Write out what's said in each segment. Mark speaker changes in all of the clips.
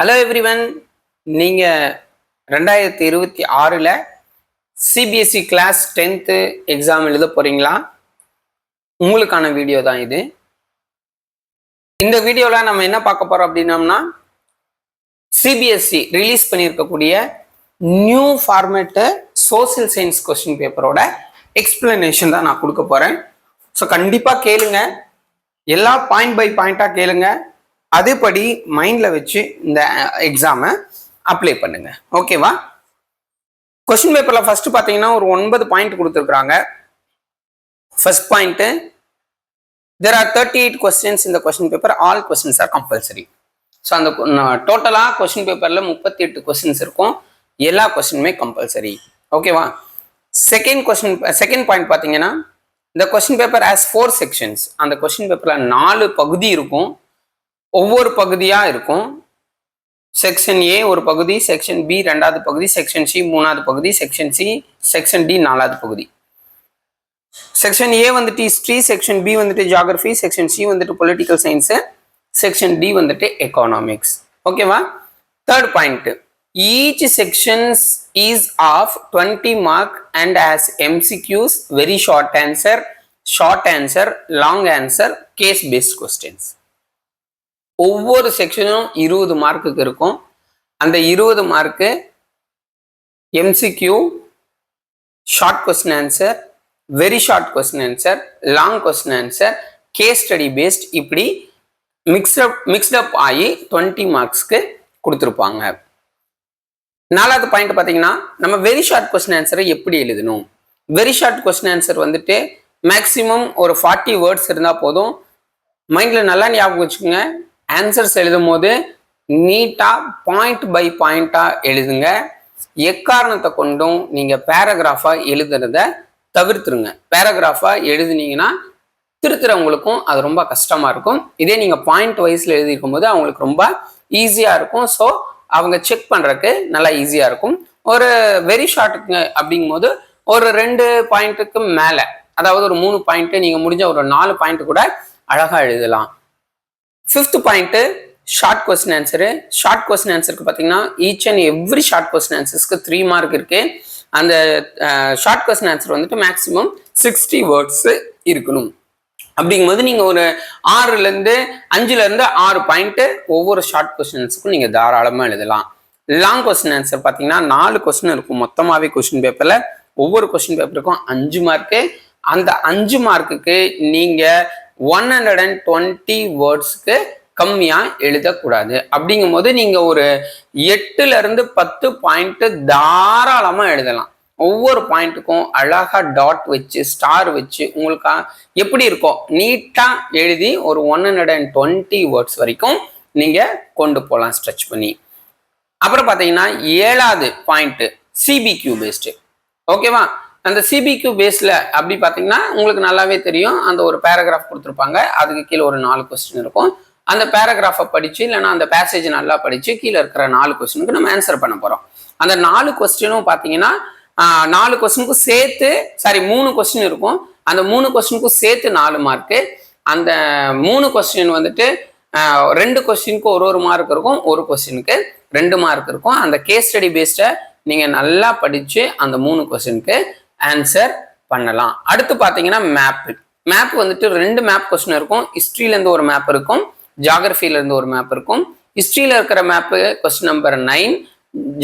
Speaker 1: Hello everyone நீங்கள் ரெண்டாயிரத்தி இருபத்தி ஆறில் சிபிஎஸ்சி கிளாஸ் டென்த்து எக்ஸாம் எழுத போகிறீங்களா உங்களுக்கான வீடியோ தான் இது. இந்த வீடியோவில் நம்ம என்ன பார்க்க போகிறோம் அப்படின்னம்னா சிபிஎஸ்சி ரிலீஸ் பண்ணியிருக்கக்கூடிய new format social science question பேப்பரோட எக்ஸ்பிளனேஷன் தான் நான் கொடுக்க போகிறேன் ஸோ கண்டிப்பாக கேளுங்க. எல்லா பாயிண்ட் பை பாயிண்ட்டாக கேளுங்க. அதேபடி மைண்டில் வச்சு இந்த எக்ஸாமை அப்ளை பண்ணுங்க. ஓகேவா கொஸ்டின் பேப்பரில் ஃபஸ்ட்டு பார்த்தீங்கன்னா ஒரு ஒன்பது பாயிண்ட் கொடுத்துருக்குறாங்க. First point there are thirty eight questions இந்த question paper all questions are compulsory so அந்த டோட்டலாக கொஸ்டின் பேப்பரில் முப்பத்தி எட்டு கொஸ்டின்ஸ் இருக்கும். எல்லா கொஸ்டினுமே கம்பல்சரி ஓகேவா செகண்ட் கொஸ்டின் செகண்ட் பாயிண்ட் பார்த்தீங்கன்னா இந்த question paper has four sections அந்த கொஸ்டின் பேப்பரில் நாலு பகுதி இருக்கும். ஒவ்வொரு பகுதியாக இருக்கும். செக்ஷன் ஏ ஒரு பகுதி செக்ஷன் பி ரெண்டாவது பகுதி செக்ஷன் சி மூணாவது பகுதி செக்ஷன் சி செக்ஷன் டி நாலாவது பகுதி. செக்ஷன் ஏ வந்துட்டு ஹிஸ்ட்ரி செக்ஷன் பி வந்துட்டு ஜியாகிரஃபி செக்ஷன் சி வந்துட்டு பொலிட்டிக்கல் சயின்ஸு செக்ஷன் டி வந்துட்டு எக்கானாமிக்ஸ் ஓகேவா third point each sections is of twenty mark and as MCQs very short answer short answer long answer case based questions ஒவ்வொரு செக்ஷனும் இருபது மார்க்குக்கு இருக்கும். அந்த இருபது mark MCQ short question answer very short question answer long question answer case study based இப்படி mix up mixed up ஆகி twenty மார்க்ஸ்க்கு கொடுத்துருப்பாங்க. நாலாவது பாயிண்ட் பார்த்தீங்கன்னா நம்ம வெரி ஷார்ட் கொஸ்டின் ஆன்சரை எப்படி எழுதணும்? வெரி ஷார்ட் கொஸ்டின் ஆன்சர் வந்துட்டு மேக்ஸிமம் ஒரு ஃபார்ட்டி வேர்ட்ஸ் இருந்தால் போதும். மைண்டில் நல்லா ஞாபகம் வச்சுக்கோங்க. ஆன்சர்ஸ் எழுதும் போது நீட்டாக பாயிண்ட் பை பாயிண்ட்டாக எழுதுங்க. எக்காரணத்தை கொண்டும் நீங்கள் பேராகிராஃபாக எழுதுறத தவிர்த்துருங்க. பேராகிராஃபாக எழுதுனீங்கன்னா திருத்துறவங்களுக்கும் அது ரொம்ப கஷ்டமாக இருக்கும். இதே நீங்கள் பாயிண்ட் வைஸில் எழுதியிருக்கும் போது அவங்களுக்கு ரொம்ப ஈஸியாக இருக்கும். ஸோ அவங்க செக் பண்ணுறதுக்கு நல்லா ஈஸியாக இருக்கும். ஒரு வெரி ஷார்ட்டுக்கு அப்படிங்கும்போது ஒரு ரெண்டு பாயிண்ட்டுக்கு மேலே அதாவது ஒரு மூணு பாயிண்ட்டு நீங்கள் முடிஞ்ச ஒரு நாலு பாயிண்ட் கூட அழகாக எழுதலாம். Fifth point short question answer short question ஆன்சருக்கு பார்த்தீங்கன்னா each and every short question ஆன்சர்ஸ்க்கு three mark இருக்கு. அந்த ஷார்ட் கொஸ்டின் ஆன்சர் வந்துட்டு மேக்ஸிமம் சிக்ஸ்டி வேர்ட்ஸ் இருக்கணும். அப்படிங்கும்போது நீங்கள் ஒரு ஆறுலேருந்து அஞ்சுலேருந்து ஆறு பாயிண்ட்டு ஒவ்வொரு ஷார்ட் கொஸ்டின்ஸுக்கும் நீங்கள் தாராளமாக எழுதலாம். லாங் கொஸ்டின் ஆன்சர் பார்த்தீங்கன்னா நாலு கொஸ்டின் இருக்கும். மொத்தமாகவே கொஸ்டின் பேப்பரில் ஒவ்வொரு கொஸ்டின் பேப்பருக்கும் அஞ்சு மார்க்கு அந்த அஞ்சு மார்க்குக்கு நீங்கள் ஒன் ஹண்ட்ரட் அண்ட் டுவெண்ட்டி வேர்ட்ஸ்க்கு கம்மியாக எழுதக்கூடாது. அப்படிங்கும் போது நீங்கள் ஒரு எட்டுலேருந்து பத்து பாயிண்ட்டு தாராளமாக எழுதலாம். ஒவ்வொரு பாயிண்ட்டுக்கும் அழகா டாட் வச்சு ஸ்டார் வச்சு உங்களுக்கு எப்படி இருக்கும் நீட்டாக எழுதி ஒரு one hundred and twenty words வரைக்கும் நீங்கள் கொண்டு போகலாம் ஸ்ட்ரெச் பண்ணி. அப்புறம் பார்த்தீங்கன்னா ஏழாவது பாயிண்ட்டு சிபிக்யூ பேஸ்டு ஓகேவா அந்த சிபிக்யூ பேஸில் அப்படி பார்த்தீங்கன்னா உங்களுக்கு நல்லாவே தெரியும். அந்த ஒரு பேராகிராஃப் கொடுத்துருப்பாங்க. அதுக்கு கீழே ஒரு நாலு கொஸ்டின் இருக்கும். அந்த பேராகிராஃபை படித்து இல்லைன்னா அந்த பேசேஜ் நல்லா படித்து கீழே இருக்கிற நாலு கொஸ்டினுக்கு நம்ம ஆன்சர் பண்ண போகிறோம் அந்த நாலு கொஸ்டினும் பார்த்தீங்கன்னா நாலு கொஸ்டினுக்கும் சேர்த்து சாரி மூணு கொஸ்டின் இருக்கும். அந்த மூணு கொஸ்டினுக்கும் சேர்த்து நாலு மார்க்கு அந்த மூணு கொஸ்டின் வந்துட்டு ரெண்டு கொஸ்டினுக்கு ஒரு ஒரு மார்க் இருக்கும் ஒரு கொஸ்டினுக்கு ரெண்டு மார்க் இருக்கும். அந்த கேஸ் ஸ்டடி பேஸ்டை நீங்கள் நல்லா படித்து அந்த மூணு கொஸ்டினுக்கு ஆன்சர் பண்ணலாம். அடுத்து பார்த்தீங்கன்னா மேப்பு மேப் வந்துட்டு ரெண்டு மேப் கொஸ்டின் இருக்கும். ஹிஸ்ட்ரியிலேருந்து ஒரு மேப் இருக்கும். ஜாகிரஃபிலேருந்து ஒரு மேப் இருக்கும். ஹிஸ்ட்ரியில் இருக்கிற மேப்பு கொஸ்டின் நம்பர் நைன்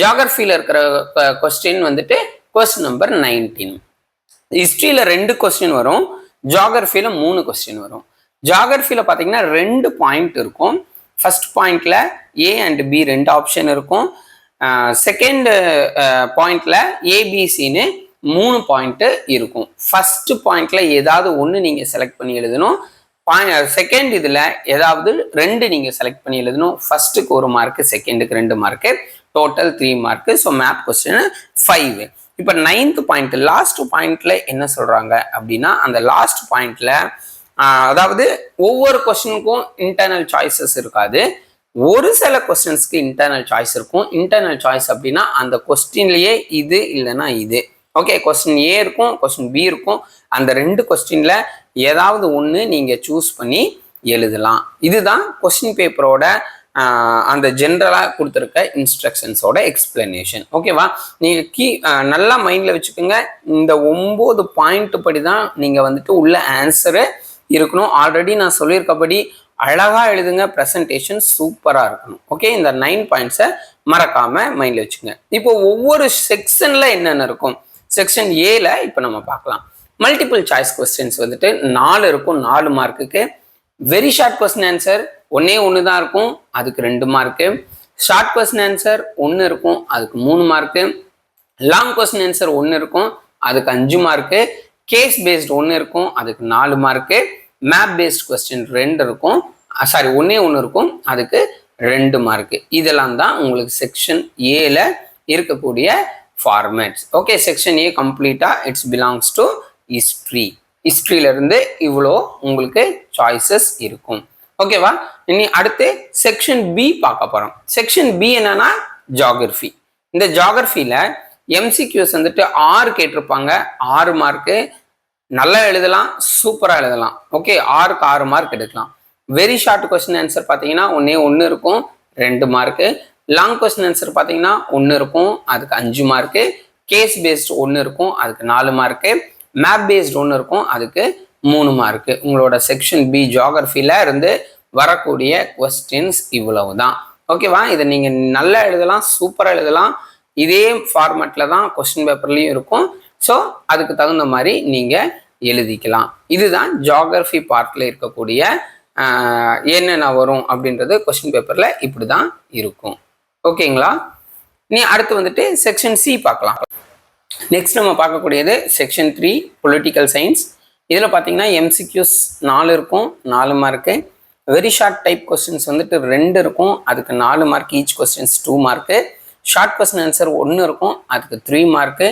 Speaker 1: ஜாகிரஃபியில் இருக்கிற கொஸ்டின் வந்துட்டு கொஸ்டின் நம்பர் நைன்டீன் ஹிஸ்ட்ரியில் ரெண்டு கொஸ்டின் வரும். ஜாகிரஃபியில் மூணு கொஸ்டின் வரும். ஜாகிரஃபியில் பார்த்தீங்கன்னா ரெண்டு பாயிண்ட் இருக்கும். ஃபர்ஸ்ட் பாயிண்டில் ஏ அண்ட் பி ரெண்டு ஆப்ஷன் இருக்கும். செகண்ட் பாயிண்ட்ல ஏபிசின்னு மூணு பாயிண்ட்டு இருக்கும். ஃபஸ்ட்டு பாயிண்ட்டில் ஏதாவது ஒன்று நீங்கள் செலக்ட் பண்ணி எழுதணும். செகண்ட் இதில் ஏதாவது ரெண்டு நீங்கள் செலக்ட் பண்ணி எழுதணும். ஃபர்ஸ்ட்டுக்கு ஒரு மார்க்கு செகண்டுக்கு ரெண்டு mark total three mark so map question five இப்போ நைன்த் பாயிண்ட் லாஸ்ட் பாயிண்ட்ல என்ன சொல்றாங்க அப்படின்னா அந்த லாஸ்ட் பாயிண்ட்ல அதாவது ஒவ்வொரு கொஸ்டினுக்கும் இன்டர்னல் சாய்ஸஸ் இருக்காது. ஒரு சில கொஸ்டின்ஸ்க்கு இன்டர்னல் சாய்ஸ் இருக்கும். இன்டர்னல் சாய்ஸ் அப்படின்னா அந்த கொஸ்டின்லயே இது இல்லைன்னா இது. ஓகே கொஸ்டின் ஏ இருக்கும் கொஸ்டின் பி இருக்கும். அந்த ரெண்டு கொஸ்டினில் ஏதாவது ஒன்று நீங்கள் சூஸ் பண்ணி எழுதலாம். இதுதான் கொஸ்டின் பேப்பரோட அந்த ஜென்ரலாக கொடுத்துருக்க இன்ஸ்ட்ரக்ஷன்ஸோட எக்ஸ்பிளனேஷன் ஓகேவா நீங்கள் கீ நல்லா மைண்டில் வச்சுக்கோங்க. இந்த ஒம்பது பாயிண்ட் படி தான் நீங்கள் வந்துட்டு உள்ள ஆன்சரு இருக்கணும். ஆல்ரெடி நான் சொல்லியிருக்கபடி அழகாக எழுதுங்க ப்ரெசன்டேஷன் சூப்பராக இருக்கணும். ஓகே இந்த நைன் பாயிண்ட்ஸை மறக்காமல் மைண்டில் வச்சுக்கோங்க. இப்போ ஒவ்வொரு செக்ஷனில் என்னென்ன இருக்கும்? செக்ஷன் ஏல இப்போ நம்ம பார்க்கலாம். மல்டிபிள் சாய்ஸ் கொஸ்டின்ஸ் வந்துட்டு நாலு இருக்கும் நாலு மார்க்குக்கு வெரி ஷார்ட் கொஸ்டின் ஆன்சர் ஒன்னே ஒன்று தான் இருக்கும் அதுக்கு ரெண்டு மார்க்கு ஷார்ட் கொஸ்டின் ஆன்சர் ஒன்று இருக்கும் அதுக்கு மூணு மார்க்கு லாங் கொஸ்டின் ஆன்சர் ஒன்று இருக்கும் அதுக்கு அஞ்சு மார்க்கு கேஸ் பேஸ்ட் ஒன்று இருக்கும் அதுக்கு நாலு மார்க்கு மேப் பேஸ்ட் கொஸ்டின் ரெண்டு இருக்கும் சாரி ஒன்றே ஒன்று இருக்கும் அதுக்கு ரெண்டு மார்க்கு இதெல்லாம் தான் உங்களுக்கு செக்ஷன் ஏல இருக்கக்கூடிய ஃபார்மேட்ஸ் ஓகே செக்ஷன் ஏ கம்ப்ளீட்டாக இட்ஸ் பிலாங்ஸ் டு ஹிஸ்ட்ரி ஹிஸ்ட்ரியிலேருந்து இவ்வளோ உங்களுக்கு சாய்ஸஸ் இருக்கும். ஓகேவா இனி அடுத்து செக்ஷன் பி பார்க்க போகிறோம் செக்ஷன் பி என்னன்னா ஜாகிரஃபி இந்த ஜாகிரஃபியில் எம்சிக்யூஸ் வந்துட்டு ஆறு கேட்டிருப்பாங்க. ஆறு மார்க்கு நல்லா எழுதலாம் சூப்பராக எழுதலாம். ஓகே ஆறுக்கு ஆறு மார்க் எடுக்கலாம். வெரி ஷார்ட் கொஸ்டின் ஆன்சர் பார்த்தீங்கன்னா ஒன்றே ஒன்று இருக்கும் ரெண்டு மார்க்கு லாங் கொஸ்டின் ஆன்சர் பார்த்தீங்கன்னா ஒன்று இருக்கும் அதுக்கு அஞ்சு மார்க்கு கேஸ் பேஸ்ட் ஒன்று இருக்கும் அதுக்கு நாலு மார்க்கு மேப் பேஸ்ட் ஒன்று இருக்கும் அதுக்கு மூணு மார்க்கு உங்களோட செக்ஷன் பி ஜியாகிரஃபியில் இருந்து வரக்கூடிய கொஸ்டின்ஸ் இவ்வளவு தான் ஓகேவா இதை நீங்கள் நல்லா எழுதலாம் சூப்பராக எழுதலாம். இதே ஃபார்மேட்டில் தான் கொஸ்டின் பேப்பர்லேயும் இருக்கும். ஸோ அதுக்கு தகுந்த மாதிரி நீங்கள் எழுதிக்கலாம். இதுதான் ஜியாகிரஃபி பார்ட்டில் இருக்கக்கூடிய என்னென்ன வரும் அப்படின்றது கொஸ்டின் பேப்பரில் இப்படி தான் இருக்கும். ஓகேங்களா? நீ அடுத்து வந்துட்டு செக்ஷன் சி பார்க்கலாம். நெக்ஸ்ட் நம்ம பார்க்கக்கூடியது செக்ஷன் த்ரீ பொலிட்டிக்கல் சயின்ஸ் இதில் பார்த்தீங்கன்னா எம்சிக்யூஸ் நாலு இருக்கும் நாலு mark very short type questions வந்துட்டு ரெண்டு இருக்கும் அதுக்கு நாலு mark each questions two mark short question answer ஒன்று இருக்கும் அதுக்கு three mark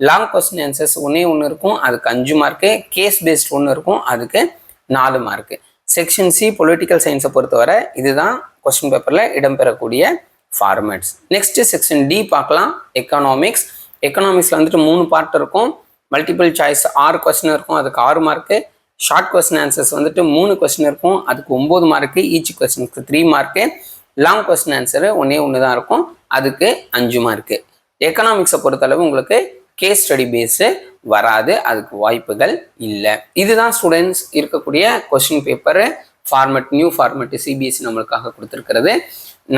Speaker 1: long question answers ஒன்றே ஒன்று இருக்கும் அதுக்கு அஞ்சு மார்க்கு கேஸ் பேஸ்ட் ஒன்று இருக்கும் அதுக்கு நாலு மார்க்கு செக்ஷன் சி பொலிட்டிக்கல் சயின்ஸை பொறுத்தவரை இதுதான் கொஸ்டின் பேப்பரில் இடம்பெறக்கூடிய ஃபார்மேட்ஸ் நெக்ஸ்ட் செக்ஷன் டி பார்க்கலாம். எக்கனாமிக்ஸ் எக்கனாமிக்ஸில் வந்துட்டு மூணு பார்ட் இருக்கும். மல்டிபிள் சாய்ஸ் ஆறு கொஸ்டின் இருக்கும். அதுக்கு ஆறு மார்க்கு ஷார்ட் கொஸ்டின் ஆன்சர்ஸ் வந்துட்டு மூணு கொஸ்டின் இருக்கும். அதுக்கு ஒம்பது மார்க்கு ஈச் கொஸ்டினுக்கு three mark long question answer ஒன்றே ஒன்று தான் இருக்கும். அதுக்கு அஞ்சு மார்க்கு எக்கனாமிக்ஸை பொறுத்தளவு உங்களுக்கு கேஸ் ஸ்டடி பேஸு வராது. அதுக்கு வாய்ப்புகள் இல்லை. இதுதான் ஸ்டூடெண்ட்ஸ் இருக்கக்கூடிய question paper format new format CBSE நம்மளுக்காக கொடுத்துருக்கிறது.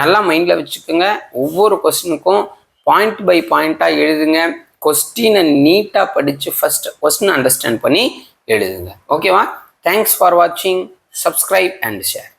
Speaker 1: நல்லா மைண்டில் வச்சுக்கோங்க. ஒவ்வொரு கொஸ்டினுக்கும் பாயிண்ட் பை பாயிண்ட்டாக எழுதுங்க. கொஸ்டினை நீட்டாக படித்து ஃபஸ்ட் கொஸ்டின் அண்டர்ஸ்டாண்ட் பண்ணி எழுதுங்க. ஓகேவா தேங்க்ஸ் ஃபார் வாட்சிங் சப்ஸ்கிரைப் அண்ட் ஷேர்